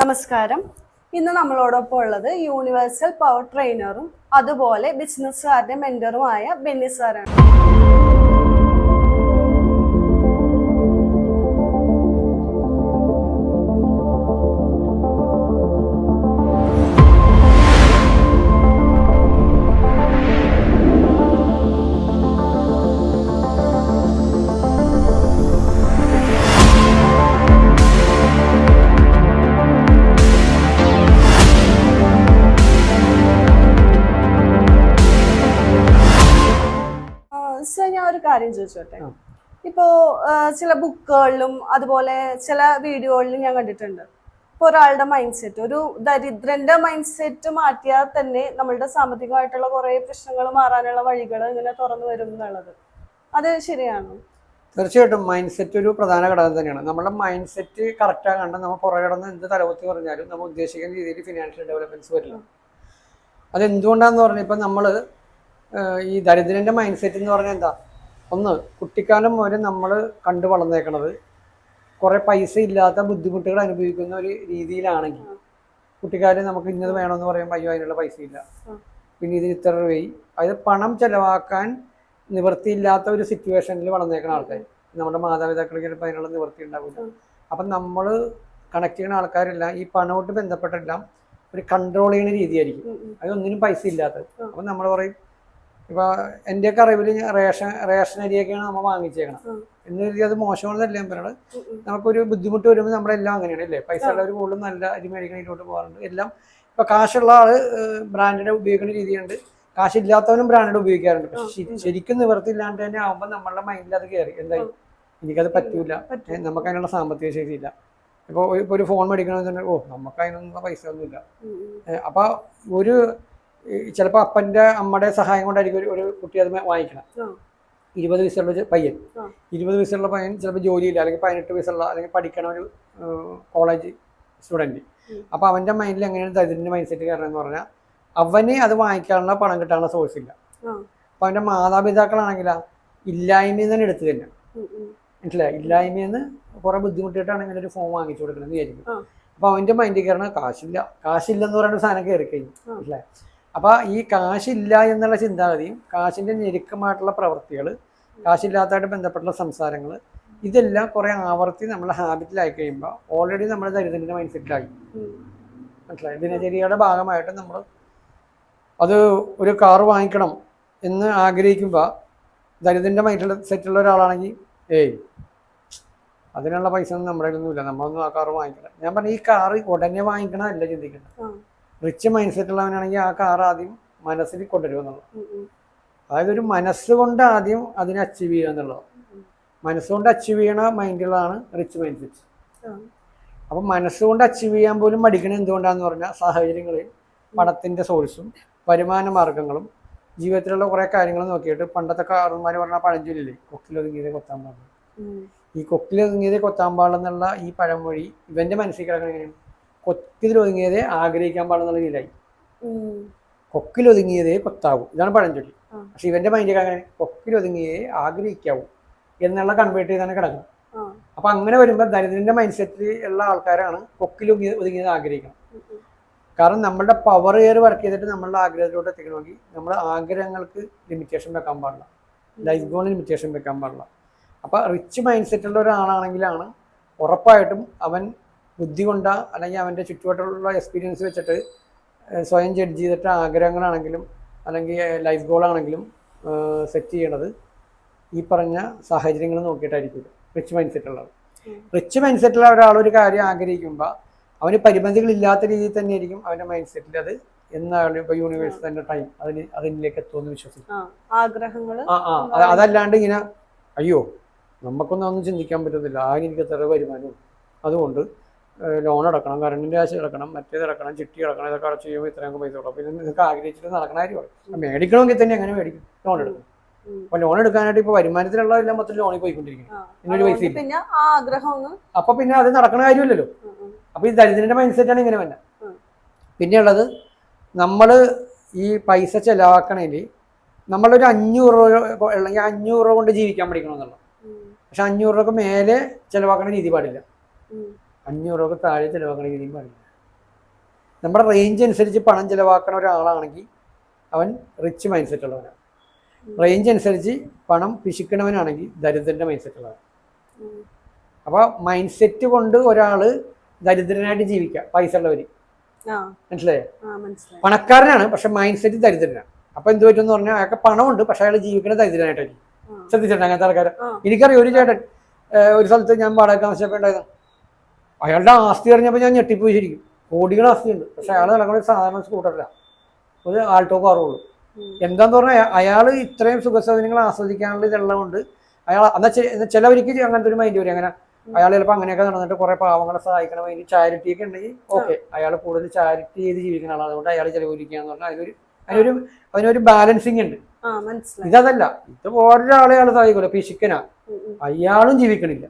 നമസ്കാരം. ഇന്ന് നമ്മളോടൊപ്പം ഉള്ളത് യൂണിവേഴ്സൽ പവർ ട്രെയിനറും അതുപോലെ ബിസിനസ്സുകാരുടെ മെന്ററുമായ ബെന്നി സാറാണ്. കാര്യം ചോദിച്ചോട്ടെ. ഇപ്പോ ചില ബുക്കുകളിലും അതുപോലെ ചില വീഡിയോകളിലും ഞാൻ കണ്ടിട്ടുണ്ട്. ഇപ്പൊ ഒരാളുടെ മൈൻഡ് സെറ്റ് ഒരു ദരിദ്രന്റെ മൈൻഡ് സെറ്റ് മാറ്റിയാൽ തന്നെ നമ്മളുടെ സാമ്പത്തികമായിട്ടുള്ള കുറെ പ്രശ്നങ്ങൾ മാറാനുള്ള വഴികൾ ഇങ്ങനെ തുറന്നു വരും എന്നുള്ളത്. അത് ശരിയാണോ? തീർച്ചയായിട്ടും മൈൻഡ് സെറ്റ് ഒരു പ്രധാന ഘടകം തന്നെയാണ്. നമ്മുടെ മൈൻഡ് സെറ്റ് കറക്റ്റ് ആകാണ്ട് നമ്മൾ പുറകെ കിടന്ന് എന്ത് തലവത്തി പറഞ്ഞാലും നമ്മൾ ഉദ്ദേശിക്കുന്ന രീതിയിൽ ഫിനാൻഷ്യൽ ഡെവലപ്മെന്റ്സ് വരില്ല. അത് എന്തുകൊണ്ടാന്ന് പറഞ്ഞാൽ ഇപ്പം നമ്മൾ ഈ ദരിദ്രന്റെ മൈൻഡ് സെറ്റ് എന്ന് പറഞ്ഞാൽ എന്താ? ഒന്ന് കുട്ടിക്കാലം മുതൽ നമ്മൾ കണ്ടു വളർന്നേക്കണത് കുറെ പൈസ ഇല്ലാത്ത ബുദ്ധിമുട്ടുകൾ അനുഭവിക്കുന്ന ഒരു രീതിയിലാണെങ്കിൽ കുട്ടിക്കാലം നമുക്ക് ഇന്നത് വേണമെന്ന് പറയുമ്പോൾ അയ്യോ അതിനുള്ള പൈസ ഇല്ല പിന്നെ ഇതിന് ഇത്ര രൂപയായി. അതായത് പണം ചെലവാക്കാൻ നിവൃത്തിയില്ലാത്ത ഒരു സിറ്റുവേഷനിൽ വളർന്നേക്കുന്ന ആൾക്കാർ നമ്മുടെ മാതാപിതാക്കൾക്ക് ചിലപ്പോൾ അതിനുള്ള നിവൃത്തി ഉണ്ടാവില്ല. അപ്പം നമ്മൾ കണക്ട് ചെയ്യുന്ന ആൾക്കാരെല്ലാം ഈ പണമായിട്ട് ബന്ധപ്പെട്ടെല്ലാം ഒരു കൺട്രോൾ ചെയ്യുന്ന രീതിയായിരിക്കും. അതൊന്നിനും പൈസ ഇല്ലാത്തത്. അപ്പം നമ്മൾ പറയും ഇപ്പൊ എന്റെയൊക്കെ അറിവിൽ റേഷൻ റേഷൻ അരിയൊക്കെയാണ് നമ്മൾ വാങ്ങിച്ചേക്കണം. എന്ന് കരുതി അത് മോശമാണെന്നല്ല ഞാൻ പറയുന്നത്. നമുക്കൊരു ബുദ്ധിമുട്ട് വരുമ്പോൾ നമ്മളെല്ലാം അങ്ങനെയാണ് അല്ലേ? പൈസ ഉള്ളവർ കൂടുതലും നല്ല അരി മേടിക്കണതിലോട്ട് പോകാറുണ്ട്. എല്ലാം ഇപ്പൊ കാശുള്ള ആൾ ബ്രാൻഡിനെ ഉപയോഗിക്കുന്ന രീതിയുണ്ട്. കാശില്ലാത്തവനും ബ്രാൻഡ് ഉപയോഗിക്കാറുണ്ട്. പക്ഷെ ശരിക്കും നിവർത്തില്ലാണ്ട് തന്നെ ആവുമ്പോൾ നമ്മളുടെ മൈൻഡിൽ അത് കയറി എന്തായി. എനിക്കത് പറ്റൂല. നമുക്ക് അതിനുള്ള സാമ്പത്തിക ശേഷി ഇല്ല. ഇപ്പോൾ ഒരു ഫോൺ മേടിക്കണമെന്ന് തന്നെ ഓ നമുക്ക് അതിനൊന്നും പൈസ ഒന്നുമില്ല. ഉം, ഉം. അപ്പൊ ഒരു ചിലപ്പോൾ അപ്പന്റെ അമ്മയുടെ സഹായം കൊണ്ടായിരിക്കും ഒരു കുട്ടി അത് വാങ്ങിക്കണം. ഇരുപത് വയസ്സുള്ള പയ്യൻ. ഇരുപത് വയസ്സുള്ള പയ്യൻ ചിലപ്പോൾ ജോലിയില്ല അല്ലെങ്കിൽ പതിനെട്ട് വയസ്സുള്ള അല്ലെങ്കിൽ പഠിക്കണ ഒരു കോളേജ് സ്റ്റുഡന്റ്. അപ്പോൾ അവന്റെ മൈൻഡിൽ എങ്ങനെയാണ് ദരിദ്രന്റെ മൈൻഡ് സെറ്റ് കാരണം എന്ന് പറഞ്ഞാൽ അവന് അത് വാങ്ങിക്കാനുള്ള പണം കിട്ടാനുള്ള സോഴ്സ് ഇല്ല. അപ്പോൾ അവന്റെ മാതാപിതാക്കളാണെങ്കിലാ ഇല്ലായ്മയിൽ തന്നെ എടുത്തു തന്നെ. മനസ്സിലായി ഇല്ലായ്മയിൽ നിന്ന് കുറേ ബുദ്ധിമുട്ടിയിട്ടാണ് ഇങ്ങനെ ഒരു ഫോം വാങ്ങിച്ചു കൊടുക്കണമെന്ന് വിചാരിക്കും. അപ്പോൾ അവന്റെ മൈൻഡിൽ കയറണ കാശില്ല കാശില്ലെന്ന് പറയുന്ന സാധനം കയറി കഴിഞ്ഞു. മനസ്സിലായി അപ്പോൾ ഈ കാശില്ല എന്നുള്ള ചിന്താഗതിയും കാശിന്റെ ഞെരുക്കമായിട്ടുള്ള പ്രവൃത്തികൾ കാശില്ലാത്തതായിട്ട് ബന്ധപ്പെട്ടുള്ള സംസാരങ്ങൾ ഇതെല്ലാം കുറേ ആവർത്തി നമ്മുടെ ഹാബിറ്റിലായി കഴിയുമ്പോൾ ഓൾറെഡി നമ്മുടെ ദരിദ്രന്റെ മൈൻഡ് സെറ്റിലായി. മനസ്സിലായി ദിനചര്യയുടെ ഭാഗമായിട്ട് നമ്മൾ അത് ഒരു കാർ വാങ്ങിക്കണം എന്ന് ആഗ്രഹിക്കുമ്പോൾ ദരിദ്രന്റെ മൈൻഡ് സെറ്റുള്ള ഒരാളാണെങ്കിൽ ഏയ് അതിനുള്ള പൈസ ഒന്നും നമ്മുടെ കയ്യിലൊന്നുമില്ല നമ്മളൊന്നും ആ കാർ വാങ്ങിക്കണം ഞാൻ പറഞ്ഞു ഈ കാറ് ഉടനെ വാങ്ങിക്കണമല്ല ചിന്തിക്കണം. റിച്ച് മൈൻഡ് സെറ്റ് ഉള്ളവനാണെങ്കിൽ ആ കാർ ആദ്യം മനസ്സിൽ കൊണ്ടുവരുമെന്നുള്ളത്. അതായത് ഒരു മനസ്സുകൊണ്ട് ആദ്യം അതിനെ അച്ചീവ് ചെയ്യുക എന്നുള്ളത്. മനസ്സുകൊണ്ട് അച്ചീവ് ചെയ്യണ മൈൻഡുകളാണ് റിച്ച് മൈൻഡ് സെറ്റ് അപ്പൊ മനസ്സുകൊണ്ട് അച്ചീവ് ചെയ്യാൻ പോലും മടിക്കണ എന്തുകൊണ്ടാന്ന് പറഞ്ഞാൽ സാഹചര്യങ്ങളിൽ പണത്തിന്റെ സോഴ്സും വരുമാന മാർഗങ്ങളും ജീവിതത്തിലുള്ള കുറേ കാര്യങ്ങൾ നോക്കിയിട്ട് പണ്ടത്തെ കാർമാർ പറഞ്ഞ പഴഞ്ചൊല്ലില്ലേ? കൊക്കിലൊതുങ്ങിയതേ കൊത്താൻ പാടില്ല. ഈ കൊക്കിലൊതുങ്ങിയതേ കൊത്താൻ പാടില്ലെന്നുള്ള ഈ പഴമൊഴി ഇവന്റെ മനസ്സിൽ കിടക്കണ കൊക്കിലൊതുങ്ങിയതേ ആഗ്രഹിക്കാൻ പാടുന്നുള്ള രീതിയിലായി. കൊക്കിലൊതുങ്ങിയതേ കൊത്താവും ഇതാണ് പഴഞ്ചൊല്ലി. പക്ഷെ ഇവന്റെ മൈൻഡിൽ അങ്ങനെ കൊക്കിലൊതുങ്ങിയേ ആഗ്രഹിക്കാവൂ എന്നുള്ള കൺവേർട്ട് ചെയ്താണ് കിടക്കുന്നത്. അപ്പൊ അങ്ങനെ വരുമ്പോൾ ദരിദ്രന്റെ മൈൻഡ് സെറ്റിൽ ഉള്ള ആൾക്കാരാണ് കൊക്കിൽ ഒതുങ്ങിയത് ആഗ്രഹിക്കണം. കാരണം നമ്മളുടെ പവർ കയറി വർക്ക് ചെയ്തിട്ട് നമ്മളുടെ ആഗ്രഹത്തിലോട്ട് എത്തിക്കണമെങ്കിൽ നമ്മുടെ ആഗ്രഹങ്ങൾക്ക് ലിമിറ്റേഷൻ വെക്കാൻ പാടില്ല ലൈഫ് ഗോളിന് ലിമിറ്റേഷൻ വെക്കാൻ പാടില്ല അപ്പൊ റിച്ച് മൈൻഡ് സെറ്റുള്ള ഒരാളാണെങ്കിലാണ് ഉറപ്പായിട്ടും അവൻ ബുദ്ധി കൊണ്ട അല്ലെങ്കിൽ അവന്റെ ചുറ്റുവട്ടമുള്ള എക്സ്പീരിയൻസ് വെച്ചിട്ട് സ്വയം ജഡ്ജ് ചെയ്തിട്ട് ആഗ്രഹങ്ങളാണെങ്കിലും അല്ലെങ്കിൽ ലൈഫ് ഗോളാണെങ്കിലും സെറ്റ് ചെയ്യണത് ഈ പറഞ്ഞ സാഹചര്യങ്ങൾ നോക്കിയിട്ടായിരിക്കും റിച്ച് മൈൻഡ് സെറ്റുള്ളത് ഉം. റിച്ച് മൈൻഡ് സെറ്റുള്ള ഒരാൾ ഒരു കാര്യം ആഗ്രഹിക്കുമ്പോൾ അവന് പരിമിതികളില്ലാത്ത രീതിയിൽ തന്നെയായിരിക്കും അവന്റെ മൈൻഡ് സെറ്റിൽ അത് എന്നാണ് ഇപ്പൊ യൂണിവേഴ്സ് തന്നെ ടൈം അതിന് അതിലേക്ക് എത്തുമെന്ന് വിശ്വസിക്കും ആഗ്രഹങ്ങൾ ആ അതല്ലാണ്ട് ഇങ്ങനെ അയ്യോ നമുക്കൊന്നും ഒന്നും ചിന്തിക്കാൻ പറ്റുന്നില്ല ആകെ എനിക്ക് എത്ര വരുമാനവും. അതുകൊണ്ട് ലോൺ അടക്കണം കറണ്ടിന്റെ കാശ് അടക്കണം മറ്റേത് അടക്കണം ചിട്ടി അടക്കണം ഇതൊക്കെ അടച്ച് ചെയ്യുമ്പോൾ ഇത്രയും പൈസ കൊടുക്കും പിന്നെ നിങ്ങൾക്ക് ആഗ്രഹിച്ചിട്ട് നടക്കണ കാര്യമാണ് മേടിക്കണമെങ്കിൽ തന്നെ എങ്ങനെ മേടിക്കും? ലോൺ എടുക്കും. അപ്പൊ ലോൺ എടുക്കാനായിട്ട് ഇപ്പൊ വരുമാനത്തിലുള്ള എല്ലാം മൊത്തം ലോണിൽ പോയിക്കൊണ്ടിരിക്കുന്നു. പിന്നെ ഒരു പൈസ അപ്പൊ പിന്നെ അത് നടക്കണ കാര്യമില്ലല്ലോ. അപ്പൊ ഈ ദരിദ്രന്റെ മൈൻഡ് സെറ്റാണ് ഇങ്ങനെ വന്നെ. പിന്നെയുള്ളത് നമ്മൾ ഈ പൈസ ചെലവാക്കണേൽ നമ്മളൊരു അഞ്ഞൂറ് രൂപ അല്ലെങ്കിൽ അഞ്ഞൂറ് രൂപ കൊണ്ട് ജീവിക്കാൻ പഠിക്കണം എന്നുള്ളത് പക്ഷെ അഞ്ഞൂറ് രൂപക്ക് മേലെ ചെലവാക്കണ രീതി പാടില്ല. അഞ്ഞൂറ് രൂപക്ക് താഴെ ചിലവാക്കണമെങ്കിൽ രീതിയും പാടില്ല നമ്മുടെ റേഞ്ച് അനുസരിച്ച് പണം ചിലവാക്കുന്ന ഒരാളാണെങ്കിൽ അവൻ റിച്ച് മൈൻഡ് സെറ്റ് ഉള്ളവനാണ് റേഞ്ച് അനുസരിച്ച് പണം പിശിക്കണവനാണെങ്കിൽ ദരിദ്രന്റെ മൈൻഡ് സെറ്റ് ഉള്ളവൻ അപ്പോൾ മൈൻഡ് സെറ്റ് കൊണ്ട് ഒരാൾ ദരിദ്രനായിട്ട് ജീവിക്കുക പൈസ ഉള്ളവർ മനസ്സിലായോ? പണക്കാരനാണ് പക്ഷെ മൈൻഡ് സെറ്റ് ദരിദ്രനാണ് അപ്പൊ എന്ത് പറ്റും പറഞ്ഞാൽ അയാൾക്ക് പണമുണ്ട് പക്ഷെ അയാൾ ജീവിക്കുന്നത് ദരിദ്രനായിട്ടായിരിക്കും. ശ്രദ്ധിച്ചിട്ടുണ്ട് അങ്ങനത്തെ ആൾക്കാരെ. എനിക്കറിയാം ഒരു ചേട്ടൻ ഒരു സ്ഥലത്ത് ഞാൻ വാടക താമസിച്ചപ്പോൾ ഉണ്ടായിരുന്നു. അയാളുടെ ആസ്തി അറിഞ്ഞപ്പോൾ ഞാൻ ഞെട്ടിപ്പോയി ശരിക്കും. കോടികൾ ആസ്തിയുണ്ട്. പക്ഷെ അയാൾ നടക്കുന്ന സാധാരണ സ്കൂട്ടറില്ല ഒരു ആൾട്ടോ കാറുള്ളൂ എന്താന്ന് പറഞ്ഞാൽ അയാൾ ഇത്രയും സുഖസൗകര്യങ്ങൾ ആസ്വദിക്കാനുള്ള ഇതുള്ളതുകൊണ്ട് അയാൾ എന്നാൽ ചിലവർക്ക് അങ്ങനത്തെ ഒരു മൈൻഡ് വരും. അങ്ങനെ അയാൾ ചിലപ്പോൾ അങ്ങനെയൊക്കെ നടന്നിട്ട് കുറേ പാവങ്ങളെ സഹായിക്കണം അതിന് ചാരിറ്റി ഒക്കെ ഉണ്ടെങ്കിൽ ഓക്കെ അയാൾ കൂടുതൽ ചാരിറ്റി ചെയ്ത് ജീവിക്കുന്ന ആളാണ് അതുകൊണ്ട് അയാൾ ചിലവരിക്കുകയെന്ന് പറഞ്ഞാൽ അതിനൊരു അതിനൊരു അതിനൊരു ബാലൻസിങ് ഉണ്ട്. ഇതല്ല ഇത് ഒരാളെ അയാൾ സഹായിക്കില്ല പിശുക്കനാ. അയാളും ജീവിക്കണില്ല.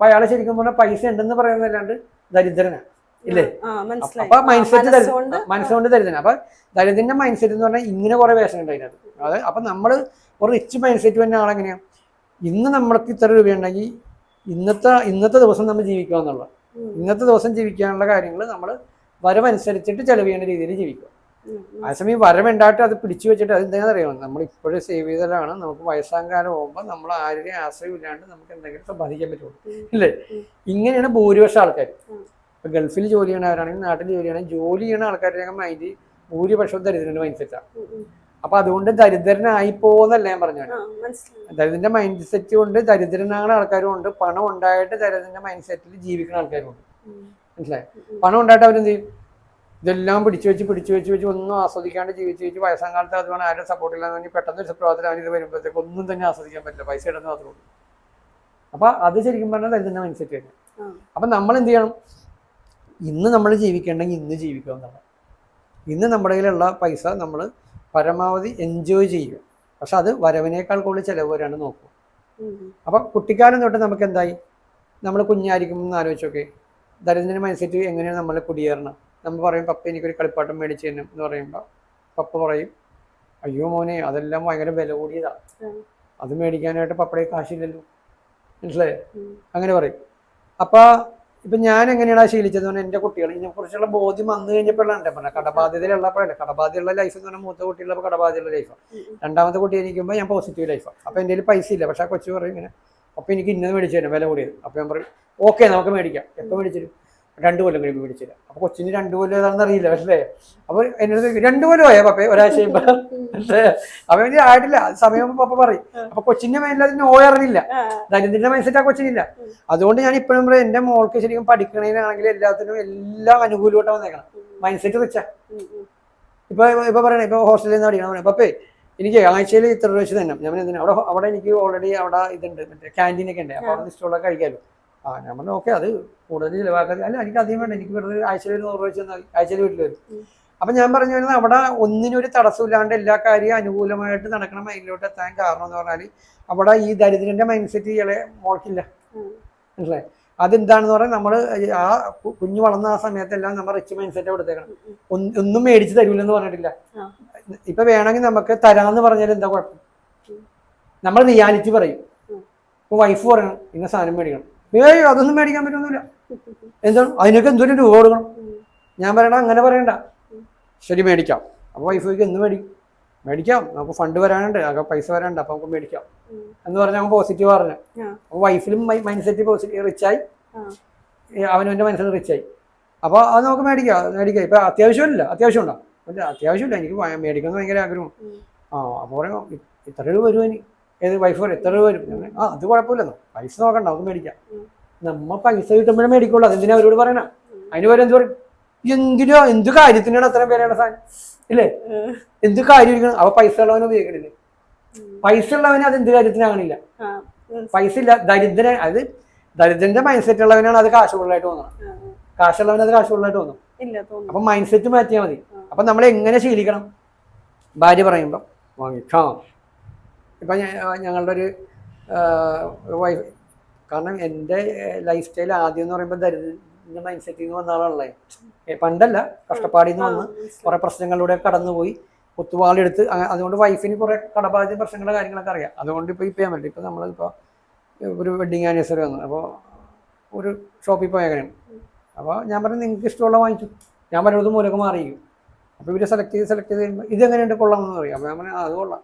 അപ്പൊ അയാളെ ശരിക്കും പറഞ്ഞാൽ പൈസ ഉണ്ടെന്ന് പറയുന്നതല്ലാണ്ട് ദരിദ്രനാണ് ഇല്ലേ? അപ്പൊ മൈൻഡ് സെറ്റ് മനസ്സുകൊണ്ട് ദരിദ്രന. ദരിദ്രൻ അപ്പൊ ദരിദ്രന്റെ മൈൻഡ് സെറ്റ് എന്ന് പറഞ്ഞാൽ ഇങ്ങനെ കുറെ വേഷം ഉണ്ട് അതിനകത്ത്. അത് അപ്പൊ നമ്മൾ ഒരു റിച്ച് മൈൻഡ് സെറ്റ് തന്നെ ആളെങ്ങനെയാ ഇന്ന് നമ്മൾക്ക് ഇത്ര രൂപ രൂപയുണ്ടെങ്കിൽ ഇന്നത്തെ ഇന്നത്തെ ദിവസം നമ്മൾ ജീവിക്കുക എന്നുള്ളത്. ഇന്നത്തെ ദിവസം ജീവിക്കാനുള്ള കാര്യങ്ങൾ നമ്മൾ വരവനുസരിച്ചിട്ട് ചെലവ് ചെയ്യേണ്ട രീതിയിൽ ജീവിക്കുക. അതേസമയം വരവുണ്ടായിട്ട് അത് പിടിച്ചു വെച്ചിട്ട് അത് എന്താണെന്ന് അറിയാം നമ്മൾ ഇപ്പോഴും സേവ് ചെയ്തതാണ് നമുക്ക് വയസ്സാം കാലം പോകുമ്പോൾ നമ്മൾ ആരുടെയും ആശ്രയം ഇല്ലാണ്ട് നമുക്ക് എന്തെങ്കിലും സമ്പാദിക്കാൻ പറ്റുള്ളൂ. ഇല്ലേ. ഇങ്ങനെയാണ് ഭൂരിപക്ഷം ആൾക്കാർ. ഇപ്പൊ ഗൾഫിൽ ജോലി ചെയ്യണവരാണെങ്കിൽ നാട്ടിൽ ജോലി ചെയ്യണമെങ്കിൽ ജോലി ചെയ്യണ ആൾക്കാരുടെ മൈൻഡ് ഭൂരിപക്ഷം ദരിദ്രന്റെ മൈൻഡ് സെറ്റാണ്. അപ്പൊ അതുകൊണ്ട് ദരിദ്രനായി പോകുന്നല്ല ഞാൻ പറഞ്ഞു ദരിദ്രന്റെ മൈൻഡ് സെറ്റ് കൊണ്ട് ദരിദ്രനാകുന്ന ആൾക്കാരും ഉണ്ട്. പണം ഉണ്ടായിട്ട് ദരിദ്രന്റെ മൈൻഡ് സെറ്റിൽ ജീവിക്കുന്ന ആൾക്കാരും ഉണ്ട്. മനസ്സിലായി? പണം ഉണ്ടായിട്ട് അവരെന്ത് ചെയ്യും? ഇതെല്ലാം പിടിച്ചു വെച്ച് പിടിച്ചു വെച്ച് വെച്ച് ഒന്നും ആസ്വദിക്കാണ്ട് ജീവിച്ച് വെച്ച് വയസ്സാം കാലത്ത് അതുകൊണ്ട് ആരും സപ്പോർട്ട് ഇല്ലാന്ന് പറഞ്ഞ് പെട്ടെന്ന് ഒരു സുപ്രഭാതത്തിൽ അവനിത് വരുമ്പോഴത്തേക്ക് ഒന്നും തന്നെ ആസ്വദിക്കാൻ പറ്റില്ല. പൈസ ഇടുന്ന മാത്രമേ ഉള്ളൂ. അപ്പൊ അത് ശരിക്കും പറഞ്ഞാൽ ദരിദ്രന്റെ മൈൻഡ് സെറ്റ് തന്നെ. അപ്പൊ നമ്മൾ എന്ത് ചെയ്യണം? ഇന്ന് നമ്മൾ ജീവിക്കണമെങ്കിൽ ഇന്ന് ജീവിക്കുക എന്നാണ് ഇന്ന് നമ്മുടെ കയ്യിലുള്ള പൈസ നമ്മൾ പരമാവധി എൻജോയ് ചെയ്യുക. പക്ഷെ അത് വരവിനേക്കാൾ കൂടുതൽ ചിലവ് വരാണ് നോക്കുക. അപ്പം കുട്ടിക്കാലം തൊട്ട് നമുക്ക് എന്തായി നമ്മൾ കുഞ്ഞായിരിക്കുമ്പോൾ എന്ന് ആലോചിച്ചൊക്കെ ദരിദ്രന് മൈൻഡ് എങ്ങനെയാണ് നമ്മൾ കുടിയേറണം നമ്മൾ പറയും പപ്പ എനിക്കൊരു കളിപ്പാട്ടം മേടിച്ചു തന്നെ എന്ന് പറയുമ്പോൾ പപ്പ പറയും അയ്യോ മോനെ അതെല്ലാം ഭയങ്കര വില കൂടിയതാ. ഉം. അത് മേടിക്കാനായിട്ട് പപ്പയുടെ കാശില്ലല്ലോ. മനസ്സിലായോ? അങ്ങനെ പറയും. അപ്പോൾ ഇപ്പം ഞാൻ എങ്ങനെയാണ് ശീലിച്ചത് പറഞ്ഞാൽ എന്റെ കുട്ടികൾ ഇതിനെക്കുറിച്ചുള്ള ബോധ്യം വന്നു കഴിഞ്ഞപ്പോഴാണ് പറഞ്ഞാൽ പറഞ്ഞത്. കടബാധ്യതയുള്ളപ്പോഴല്ല കടബാധ്യതയുള്ള ലൈഫ് എന്ന് പറഞ്ഞാൽ മൂത്ത കുട്ടിയുള്ളപ്പോൾ കടബാധ്യതയുള്ള ലൈഫാണ്. രണ്ടാമത്തെ കുട്ടി എനിക്കുമ്പോൾ ഞാൻ പോസിറ്റീവ് ലൈഫാണ് അപ്പോൾ എന്റെ കയ്യിൽ പൈസ ഇല്ല. പക്ഷേ ആ കൊച്ചു പറയും ഇങ്ങനെ അപ്പോൾ എനിക്ക് ഇന്നത് മേടിച്ചു തരാം വില കൂടിയത്. അപ്പോൾ ഞാൻ പറയും ഓക്കെ നമുക്ക് മേടിക്കാം. എപ്പോൾ മേടിച്ചു രണ്ട് കൊല്ലം കഴിയുമ്പോൾ പിടിച്ചില്ല. അപ്പൊ അപ്പോൾ കൊച്ചിന് രണ്ട് കൊല്ലം ഏതാണെന്ന് അറിയില്ല പക്ഷേ അപ്പോൾ എന്നോട് രണ്ടു രണ്ട് കൊല്ലം ആയോ? പപ്പേ ഒരാഴ്ച അവൻ ഇനി ആയിട്ടില്ല സമയം പപ്പ പറയും. അപ്പൊ കൊച്ചിന്റെ മൈൻഡിൽ അതിന് ഓ അറിയില്ല ആ, ദരിദ്രന്റെ മൈൻഡ് ആ കൊച്ചിനില്ല. അതുകൊണ്ട് ഞാൻ ഇപ്പോഴും പറയും എന്റെ മോൾക്ക് ശരിക്കും പഠിക്കണേനാണെങ്കിൽ എല്ലാത്തിനും എല്ലാം അനുകൂലമായിട്ട് വന്നേക്കണം. മൈൻഡ് സെറ്റ് വെച്ചാ. ഇപ്പൊ ഇപ്പൊ പറയണേ ഇപ്പൊ ഹോസ്റ്റലിൽ നിന്ന് പഠിക്കണം പപ്പേ എനിക്ക് ആഴ്ചയിൽ ഇത്ര രൂപ വെച്ച് തന്നെ. ഞാൻ എന്തിനാ? അവിടെ അവിടെ എനിക്ക് ഓൾറെഡി അവിടെ ഇതുണ്ട് മറ്റേ ക്യാന്റീനൊക്കെ ഉണ്ട്. അപ്പോൾ അവിടെ ഇഷ്ടമുള്ള കഴിക്കാമല്ലോ ആ ഞാൻ പറഞ്ഞു ഓക്കെ അത് കൂടുതൽ ചിലവാക്കാതെ അല്ല എനിക്ക് അധികം വേണ്ട എനിക്ക് വെറുതെ ആഴ്ചയിൽ ഒരു നൂറ് രൂപ വെച്ച് തന്നാൽ മതി ആഴ്ചയിൽ വീട്ടിൽ വരും. അപ്പം ഞാൻ പറഞ്ഞു വരുന്നത് അവിടെ ഒന്നിനൊരു തടസ്സമില്ലാണ്ട് എല്ലാ കാര്യവും അനുകൂലമായിട്ട് നടക്കണം മൈൻഡിലോട്ട് എത്താൻ കാരണം എന്ന് പറഞ്ഞാൽ അവിടെ ഈ ദരിദ്രന്റെ മൈൻഡ് സെറ്റ് ഇയാളെ മോൾക്കില്ല. മനസ്സിലായി? അതെന്താണെന്ന് പറഞ്ഞാൽ നമ്മൾ ആ കുഞ്ഞു വളർന്ന ആ സമയത്തെല്ലാം നമ്മൾ റിച്ച് മൈൻഡ് സെറ്റ് കൊടുത്തേക്കണം. ഒന്നും മേടിച്ച് തരൂലെന്ന് പറഞ്ഞിട്ടില്ല. ഇപ്പം വേണമെങ്കിൽ നമുക്ക് തരാന്ന് പറഞ്ഞാൽ എന്താ കുഴപ്പം? നമ്മൾ റിയാലിറ്റി പറയും. ഇപ്പോൾ ഇപ്പൊ വൈഫ് പറയണം ഇന്ന സാധനം മേടിക്കണം. ഏയ് അതൊന്നും മേടിക്കാൻ പറ്റുന്നില്ല. എന്താണ്? അതിനൊക്കെ എന്തൊരു രൂപ കൊടുക്കണം? ഞാൻ പറയണ അങ്ങനെ പറയണ്ട. ശരി മേടിക്കാം. അപ്പൊ ചോദിക്കും എന്ന് മേടിക്കും മേടിക്കാം. നമുക്ക് ഫണ്ട് വരാനുണ്ട്. നമുക്ക് പൈസ വരാനുണ്ട്. അപ്പൊ നമുക്ക് മേടിക്കാം. എന്ന് പറഞ്ഞാൽ പോസിറ്റീവ് പറഞ്ഞു. ആ. അപ്പൊ വൈഫിലും മൈൻഡ് സെറ്റ് പോസിറ്റീവ് റിച്ചായി അവനും അവനവന്റെ മനസ്സിൽ റിച്ചായി അപ്പോൾ അത് നമുക്ക് മേടിക്കാം. മേടിക്കാം. ഇപ്പം അത്യാവശ്യമില്ല. അത്യാവശ്യം ഉണ്ടോ? അല്ല അത്യാവശ്യമില്ല. എനിക്ക് എന്ന് ഭയങ്കര ആഗ്രഹം ആ അപ്പോൾ പറയും "ഇ- ഇത്ര രൂപ വരുമോ ഇനി. ഏത് വൈഫ് പറയും എത്ര രൂപ വരും ആ അത് കുഴപ്പമില്ലെന്നോ പൈസ നോക്കണ്ട നമുക്ക് മേടിക്കാം. നമ്മ പൈസ കിട്ടുമ്പോഴേ മേടിക്കുള്ളൂ. അതെന്തിനാ അവരോട് പറയണം. അതിന് പേര് എന്ത് പറയും? എന്തിനോ? എന്ത് കാര്യത്തിനാണ് അത്രയും പേരാണ് സാധനം? ഇല്ലേ? എന്ത് കാര്യം ഇരിക്കണം? അവ പൈസ ഉള്ളവനെ ഉപയോഗിക്കണില്ലേ? പൈസ ഉള്ളവന് അത് എന്ത് കാര്യത്തിനാകണില്ല. പൈസ ഇല്ല ദരിദ്രൻ അത് ദരിദ്രന്റെ മൈൻഡ് സെറ്റ് ഉള്ളവനാണ് അത് കാശ് കൂടുതലായിട്ട് തോന്നുന്നത്. ആ, ആ. കാശുള്ളവന് അത് കാശ് കൂടുതലായിട്ട് തോന്നും. അപ്പൊ മൈൻഡ് സെറ്റ് മാറ്റിയാൽ മതി. അപ്പൊ നമ്മൾ എങ്ങനെ ശീലിക്കണം? ഭാര്യ പറയുമ്പോൾ വാങ്ങിക്കാം. ഇപ്പൊ ഞങ്ങളുടെ ഒരു വൈഫ് കാരണം എന്റെ ലൈഫ് സ്റ്റൈൽ ആദ്യം എന്ന് പറയുമ്പോൾ ദരിദ്ര മൈൻഡ് സെറ്റിൽ നിന്ന് വന്ന ആളാണല്ലേ? പണ്ടല്ല കഷ്ടപ്പാടിൽ നിന്ന് വന്ന് കുറേ പ്രശ്നങ്ങളിലൂടെ കടന്നുപോയി കുത്തുവാളെടുത്ത് അതുകൊണ്ട് വൈഫിന് കുറേ കടബാധ്യത പ്രശ്നങ്ങളുടെ കാര്യങ്ങളൊക്കെ അറിയാം. അതുകൊണ്ട് ഇപ്പോൾ ഇപ്പം ചെയ്യാൻ പറ്റില്ല ഇപ്പം നമ്മളിപ്പോൾ ഒരു വെഡിങ് ആനിവേഴ്സറി വന്നു. അപ്പോൾ ഒരു ഷോപ്പിൽ പോയ കാര്യമാണ് അപ്പോൾ ഞാൻ പറഞ്ഞു നിങ്ങൾക്ക് ഇഷ്ടമുള്ള വാങ്ങിച്ചു ഞാൻ പറഞ്ഞത് മൂലൊക്കെ മാറിയിരിക്കും. അപ്പോൾ ഇവർ സെലക്ട് ചെയ്ത് സെലക്ട് ചെയ്ത് കഴിയുമ്പോൾ ഇതെങ്ങനെയുണ്ട്? കൊള്ളാമെന്ന് പറയും. അപ്പോൾ ഞാൻ പറഞ്ഞു അത് കൊള്ളാം.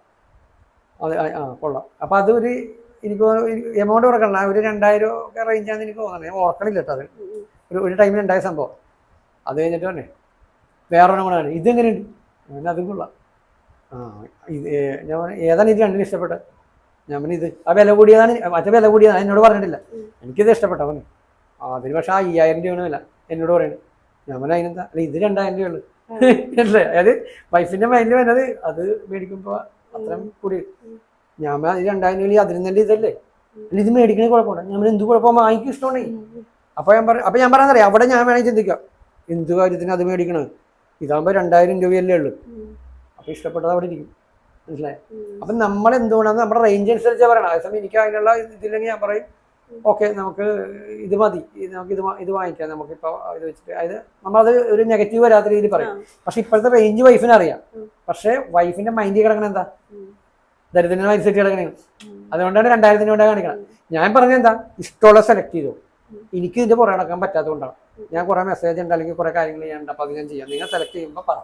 അത് ആ, കൊള്ളാം. അപ്പോൾ അതൊരു ഒരു എനിക്ക് എമൗണ്ട് കൊടുക്കണം. ഒരു രണ്ടായിരം ഒക്കെ റേഞ്ചാന്ന് എനിക്ക് തോന്നുന്നത് ഞാൻ ഓർക്കണില്ല കേട്ടോ അത്. ഒരു ഒരു ടൈമിൽ ഉണ്ടായ സംഭവം. അത് കഴിഞ്ഞിട്ട് തന്നെ വേറെ ഒരെണ്ണം കൂടെ ഇതെങ്ങനെയുണ്ട്? അങ്ങനെ അതും കൊള്ളാം. ആ ഇത് ഞാൻ ഏതാണ് ഇത് രണ്ടിനും ഇഷ്ടപ്പെട്ടത്? ഞാൻ പറഞ്ഞു ഇത്. ആ വില കൂടിയതാണ് മറ്റേ വില കൂടിയതാണ്. എന്നോട് പറഞ്ഞിട്ടില്ല. എനിക്കിത് ഇഷ്ടപ്പെട്ട പറഞ്ഞു ആ അതിന് പക്ഷെ ആ അയ്യായിരം രൂപയാണ് വില. എന്നോട് പറയുന്നത് ഞാൻ പറഞ്ഞു അതിനെന്താ? അല്ല ഇത് രണ്ടായിരം രൂപയുള്ളൂ അല്ലേ? അതായത് വൈഫിന്റെ മൈൻഡ് വരുന്നത് അത് മേടിക്കുമ്പോൾ അത്രയും കൂടി. ഞാൻ രണ്ടായിരം രൂപ അതിന് നല്ല ഇതല്ലേ? അല്ല ഇത് മേടിക്കണേ കുഴപ്പമുണ്ട് ഞാൻ എന്ത് കുഴപ്പം വാങ്ങിക്കും ഇഷ്ടമുണ്ടേ അപ്പൊ ഞാൻ പറ അപ്പൊ ഞാൻ പറയാന്നറിയാം അവിടെ ഞാൻ വേണമെങ്കിൽ ചിന്തിക്കാം. എന്ത് കാര്യത്തിന് അത് മേടിക്കണത് ഇതാകുമ്പോൾ രണ്ടായിരം രൂപയല്ലേ ഉള്ളൂ. അപ്പൊ ഇഷ്ടപ്പെട്ടത് അവിടെ ഇരിക്കും. മനസ്സിലായി? അപ്പൊ നമ്മൾ എന്തുകൊണ്ടാണ് നമ്മുടെ റേഞ്ച് അനുസരിച്ചാണ് പറയണം അതേസമയം എനിക്ക് അതിനുള്ള ഇതില്ലെങ്കിൽ ഞാൻ പറയും ഓക്കെ നമുക്ക് ഇത് മതി. നമുക്ക് ഇത് ഇത് വാങ്ങിക്കാം. നമുക്ക് നമുക്കിപ്പോൾ ഇത് വെച്ചിട്ട് അതായത് നമ്മളത് ഒരു നെഗറ്റീവ് വരാത്ത രീതിയിൽ പറയും. പക്ഷെ ഇപ്പോഴത്തെ റേഞ്ച് വൈഫിന് അറിയാം. പക്ഷെ വൈഫിന്റെ മൈൻഡിൽ കിടക്കണ എന്താ? ദരിദ്രന്റെ മൈൻഡ് സെറ്റ് കിടക്കണേ അതുകൊണ്ടാണ് രണ്ടായിരത്തിന് വേണ്ടി കാണിക്കണം ഞാൻ പറഞ്ഞത് എന്താ? ഇഷ്ടമുള്ള സെലക്ട് ചെയ്തു. എനിക്ക് ഇതിന്റെ പുറകെ നടക്കാൻ പറ്റാത്തതുകൊണ്ടാണ് ഞാൻ കുറെ മെസ്സേജ് ഉണ്ട് അല്ലെങ്കിൽ കുറെ കാര്യങ്ങൾ ചെയ്യാനുണ്ട് അപ്പൊ അത് ഞാൻ ചെയ്യാം. നിങ്ങൾ സെലക്ട് ചെയ്യുമ്പോൾ പറ.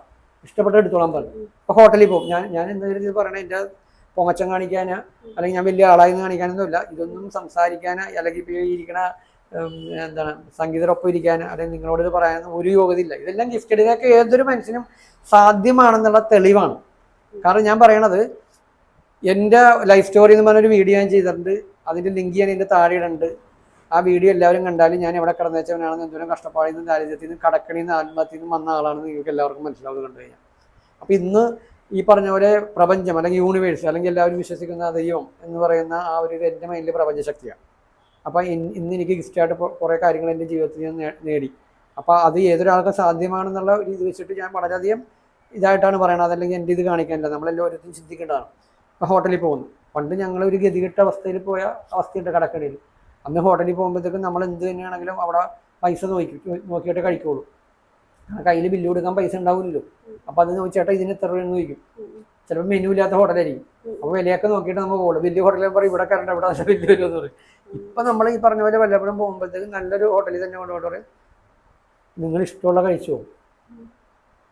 ഇഷ്ടപ്പെട്ട എടുത്തോളാൻ പറഞ്ഞു ഇപ്പൊ ഹോട്ടലിൽ പോകും. ഞാൻ ഞാൻ എന്താ പറയണേ എന്റെ പൊങ്ങച്ചം കാണിക്കാനാ അല്ലെങ്കിൽ ഞാൻ വലിയ ആളായി കാണിക്കാനൊന്നുമില്ല. ഇതൊന്നും സംസാരിക്കാനാ അല്ലെങ്കിൽ ഇരിക്കണ എന്താണ് സംഗീതരൊപ്പം ഇരിക്കാനോ അല്ലെങ്കിൽ നിങ്ങളോട് ഇത് പറയാൻ ഒരു യോഗ്യതയില്ല. ഇതെല്ലാം ഗിഫ്റ്റ് ഇതൊക്കെ ഏതൊരു മനുഷ്യനും സാധ്യമാണെന്നുള്ള തെളിവാണ്. കാരണം ഞാൻ പറയണത് എന്റെ ലൈഫ് സ്റ്റോറി എന്ന് പറഞ്ഞൊരു വീഡിയോ ഞാൻ ചെയ്തിട്ടുണ്ട്. അതിന്റെ ലിങ്ക് ഞാൻ എന്റെ താഴെ ആ വീഡിയോ എല്ലാവരും കണ്ടാലും ഞാൻ എവിടെ കിടന്നേച്ചവനാണെന്ന് എന്തോരം കഷ്ടപ്പാടിൽ നിന്ന് ദാരിദ്ര്യത്തിൽ നിന്ന് കടക്കണിന്ന് ആത്മഹത്യയിൽ നിന്ന് വന്ന ആളാണെന്ന് നിങ്ങൾക്ക് എല്ലാവർക്കും മനസ്സിലാവുന്നത് കണ്ടു കഴിഞ്ഞാൽ അപ്പോൾ ഇന്ന് ഈ പറഞ്ഞ പോലെ പ്രപഞ്ചം അല്ലെങ്കിൽ യൂണിവേഴ്സ് അല്ലെങ്കിൽ എല്ലാവരും വിശ്വസിക്കുന്ന ദൈവം എന്ന് പറയുന്ന ആ ഒരു എന്റെ മൈൻഡിൽ പ്രപഞ്ചശക്തിയാണ് ഇന്ന് ഇന്ന് എനിക്ക് ഗിഫ്റ്റായിട്ട് കുറേ കാര്യങ്ങൾ എന്റെ ജീവിതത്തിൽ ഞാൻ നേടി. അപ്പോൾ അത് ഏതൊരാൾക്കും സാധ്യമാണെന്നുള്ള ഒരു ഇത് വെച്ചിട്ട് ഞാൻ വളരെയധികം ഇതായിട്ടാണ് പറയുന്നത് അതല്ലെങ്കിൽ എന്റെ ഇത് കാണിക്കാനില്ല. നമ്മളെല്ലാവരും ചിന്തിക്കേണ്ടതാണ്. ഇപ്പോൾ ഹോട്ടലിൽ പോകുന്നു. പണ്ട് ഞങ്ങൾ ഒരു ഗതികെട്ട അവസ്ഥയിൽ പോയ അവസ്ഥയുണ്ട് കടക്കടയിൽ അന്ന് ഹോട്ടലിൽ പോകുമ്പോഴത്തേക്കും നമ്മൾ എന്ത് തന്നെയാണെങ്കിലും അവിടെ പൈസ നോക്കി നോക്കിയിട്ട് കഴിക്കുള്ളൂ. കയ്യിൽ ബില്ല് കൊടുക്കാൻ പൈസ ഉണ്ടാവില്ലല്ലോ അപ്പൊ അത് ചോദിച്ചേട്ടാ ഇതിന് എത്ര രൂപയെന്ന് ചോദിക്കും. ചിലപ്പോൾ മെനു ഇല്ലാത്ത ഹോട്ടലായിരിക്കും അപ്പോൾ വിലയൊക്കെ നോക്കിയിട്ട് നമ്മൾ പോകും വലിയ ഹോട്ടലിൽ പറയും ഇവിടെ കറണ്ട് ഇവിടെ നല്ല ബില്ല് വരുമെന്ന് പറയും. ഇപ്പൊ നമ്മൾ ഈ പറഞ്ഞ പോലെ വല്ലപ്പോഴും പോകുമ്പോഴത്തേക്കും നല്ലൊരു ഹോട്ടലിൽ തന്നെ കൊണ്ടുപോയിട്ട് പറയും നിങ്ങൾ ഇഷ്ടമുള്ള കഴിച്ചു? പോകും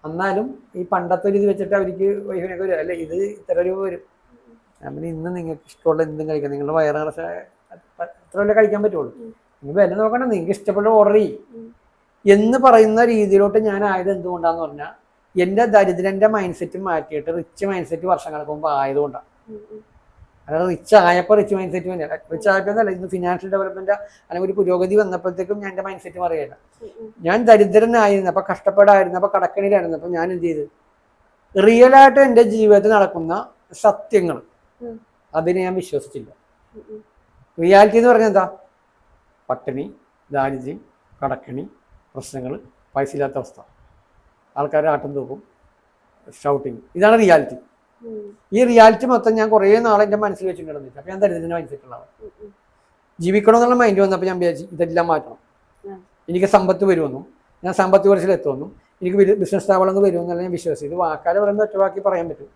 എന്നാലും ഈ പണ്ടത്തെ ഒരു ഇത് വെച്ചിട്ട് അവർക്ക് വൈഫിനൊക്കെ വരും. അല്ലെ ഇത് ഇത്ര രൂപ വരും. അങ്ങനെ ഇന്ന് നിങ്ങൾക്ക് ഇഷ്ടമുള്ള എന്തും കഴിക്കാം. നിങ്ങളുടെ വയറ് നിറച്ച എത്ര വല്ല കഴിക്കാൻ പറ്റുള്ളൂ. നിങ്ങൾ വില നോക്കണ്ട. നിങ്ങൾക്ക് ഇഷ്ടപ്പെട്ട ഓർഡർ ചെയ്യും. എന്ന് പറയുന്ന രീതിയിലോട്ട് ഞാൻ ആയത് എന്തുകൊണ്ടാന്ന് പറഞ്ഞാൽ എന്റെ ദരിദ്രന്റെ മൈൻഡ് സെറ്റ് മാറ്റിയിട്ട് റിച്ച് മൈൻഡ് സെറ്റ് വർഷങ്ങൾക്ക് മുമ്പ് ആയതുകൊണ്ടാണ് അതായത് റിച്ച് ആയപ്പോൾ റിച്ച് മൈൻഡ് സെറ്റ് തന്നെയാണ് റിച്ച് ആയപ്പോൾ എന്നല്ല ഇന്ന് ഫിനാൻഷ്യൽ ഡെവലപ്മെന്റ് അല്ലെങ്കിൽ ഒരു പുരോഗതി വന്നപ്പോഴത്തേക്കും ഞാൻ എന്റെ മൈൻഡ് സെറ്റ് മാറിയല്ല ഞാൻ ദരിദ്രനായിരുന്നു അപ്പൊ കഷ്ടപ്പെടായിരുന്നു അപ്പൊ കടക്കണിലായിരുന്നു അപ്പൊ ഞാൻ എന്ത് ചെയ്ത്? റിയൽ ആയിട്ട് എന്റെ ജീവിതത്തിൽ നടക്കുന്ന സത്യങ്ങൾ. അതിനെ ഞാൻ വിശ്വസിച്ചില്ല. റിയാലിറ്റി എന്ന് പറഞ്ഞാൽ എന്താ? പട്ടിണി ദാരിദ്ര്യം കടക്കണി പ്രശ്നങ്ങൾ പൈസ ഇല്ലാത്ത അവസ്ഥ. ആൾക്കാരെ ആട്ടം തൂക്കും ഷൗട്ടിങ് ഇതാണ് റിയാലിറ്റി ഈ റിയാലിറ്റി മൊത്തം ഞാൻ കുറേ നാളെ എന്റെ മനസ്സിൽ വെച്ചിട്ടുണ്ടെന്ന് അപ്പോൾ ഞാൻ ദരിദ്രന്റെ മൈൻഡ് ജീവിക്കണം എന്നുള്ള മൈൻഡ് വന്നപ്പോൾ ഞാൻ വിചാരിച്ചു ഇതെല്ലാം മാറ്റണം. എനിക്ക് സമ്പത്ത് വരുമെന്നും ഞാൻ സമ്പത്ത് കുറച്ചിൽ എത്തുമെന്നും എനിക്ക് ബിസിനസ് സ്ഥാപനം വരുമെന്നല്ല ഞാൻ വിശ്വസിച്ചു ഇത് വാക്കാലെ പറയുമ്പോൾ ഒറ്റവാക്കി പറയാൻ പറ്റും.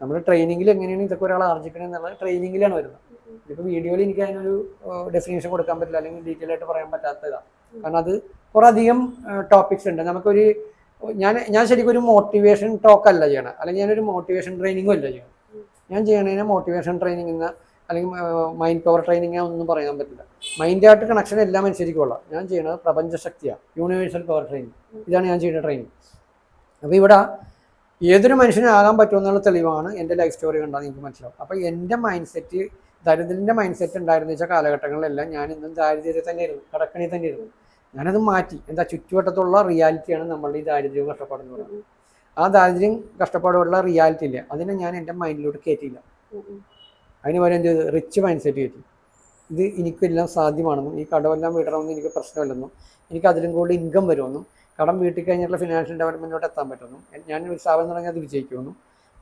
നമ്മൾ ട്രെയിനിങ്ങിൽ എങ്ങനെയാണ് ഇതൊക്കെ ഒരാൾ ആർജിക്കണം എന്നുള്ളത് ട്രെയിനിങ്ങിലാണ് വരുന്നത്. ഇതിപ്പോൾ വീഡിയോയിൽ എനിക്ക് അതിനൊരു ഡെഫിനേഷൻ കൊടുക്കാൻ പറ്റില്ല. അല്ലെങ്കിൽ ഡീറ്റെയിൽ ആയിട്ട് പറയാൻ പറ്റാത്തതാണ് കാരണം അത് കുറേ അധികം ടോപ്പിക്സ് ഉണ്ട്. നമുക്കൊരു ഞാൻ ഞാൻ ശരിക്കും ഒരു മോട്ടിവേഷൻ ടോക്ക് അല്ല ചെയ്യണം. അല്ലെങ്കിൽ ഞാനൊരു മോട്ടിവേഷൻ ട്രെയിനിങ്ങും അല്ല ചെയ്യണം. ഞാൻ ചെയ്യണതിനെ മോട്ടിവേഷൻ ട്രെയിനിങ് എന്ന അല്ലെങ്കിൽ മൈൻഡ് പവർ ട്രെയിനിങ് ഒന്നും പറയാൻ പറ്റില്ല. മൈൻഡായിട്ട് കണക്ഷൻ എല്ലാം അനുസരിക്കുള്ള ഞാൻ ചെയ്യുന്നത് പ്രപഞ്ചശക്തിയാണ് യൂണിവേഴ്സൽ പവർ ട്രെയിനിങ് ഇതാണ് ഞാൻ ചെയ്യുന്ന ട്രെയിനിങ് അപ്പോൾ ഇവിടെ ഏതൊരു മനുഷ്യനാകാൻ പറ്റുമെന്നുള്ള തെളിവാണ് എന്റെ ലൈഫ് സ്റ്റോറി കണ്ടാൽ നിങ്ങൾക്ക് മനസ്സിലാവും. അപ്പോൾ എന്റെ മൈൻഡ് സെറ്റ് ദരിദ്രന്റെ മൈൻഡ് സെറ്റ് ഉണ്ടായിരുന്ന വെച്ച കാലഘട്ടങ്ങളിലെല്ലാം ഞാൻ ഇന്നും ദാരിദ്ര്യത്തിൽ തന്നെ ഇരുന്നു കടക്കണി തന്നെ ഇരുന്നു ഞാനത് മാറ്റി. എന്താ ചുറ്റുവട്ടത്തുള്ള റിയാലിറ്റിയാണ് നമ്മളുടെ ഈ ദാരിദ്ര്യവും കഷ്ടപ്പാടെന്ന് പറയുന്നത്. ആ ദാരിദ്ര്യം കഷ്ടപ്പാടുള്ള റിയാലിറ്റി ഇല്ല. അതിനെ ഞാൻ എന്റെ മൈൻഡിലോട്ട് കയറ്റിയില്ല. അതിന് പകരം എന്ത് റിച്ച് മൈൻഡ് സെറ്റ് കയറ്റി. ഇത് എനിക്കെല്ലാം സാധ്യമാണെന്നും ഈ കടമെല്ലാം വീടണമെന്നും എനിക്ക് പ്രശ്നമില്ലെന്നും എനിക്ക് അതിലും കൂടുതൽ ഇൻകം വരുമെന്നും കടം വീട്ടിൽ കഴിഞ്ഞിട്ടുള്ള ഫിനാൻഷ്യൽ ഡെവലപ്മെന്റിലോട്ട് എത്താൻ പറ്റുമെന്നും ഞാൻ ഒരു സ്ഥാപനം തുടങ്ങി അത് വിജയിക്കുമെന്നും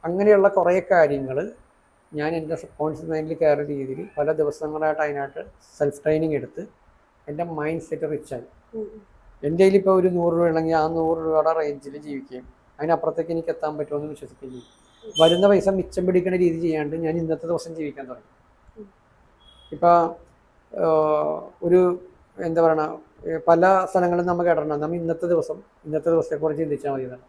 അങ്ങനെയുള്ള കുറേ കാര്യങ്ങൾ ഞാൻ എന്റെ സബ്കോൺഷ്യസ് മൈൻഡിൽ കയറിയ രീതിയിൽ പല ദിവസങ്ങളായിട്ട് അതിനായിട്ട് സെൽഫ് ട്രെയിനിങ് എടുത്ത് എന്റെ മൈൻഡ് സെറ്റ് റിച്ചായി എന്റെ കയ്യിൽ ഇപ്പോൾ ഒരു നൂറ് രൂപ ഉണ്ടെങ്കിൽ ആ നൂറ് രൂപയുടെ റേഞ്ചിൽ ജീവിക്കുകയും അതിനപ്പുറത്തേക്ക് എനിക്ക് എത്താൻ പറ്റുമെന്ന് വിശ്വസിക്കുകയും ചെയ്യും. വരുന്ന പൈസ മിച്ചം പിടിക്കുന്ന രീതി ചെയ്യാണ്ട് ഞാൻ ഇന്നത്തെ ദിവസം ജീവിക്കാൻ തുടങ്ങി. ഇപ്പോൾ ഒരു എന്താ പറയണ പല സ്ഥലങ്ങളും നമ്മൾ കേട്ടിട്ടുണ്ട് നമ്മൾ ഇന്നത്തെ ദിവസം ഇന്നത്തെ ദിവസത്തെക്കുറിച്ച് ചിന്തിച്ചാൽ മതി നാളത്തെ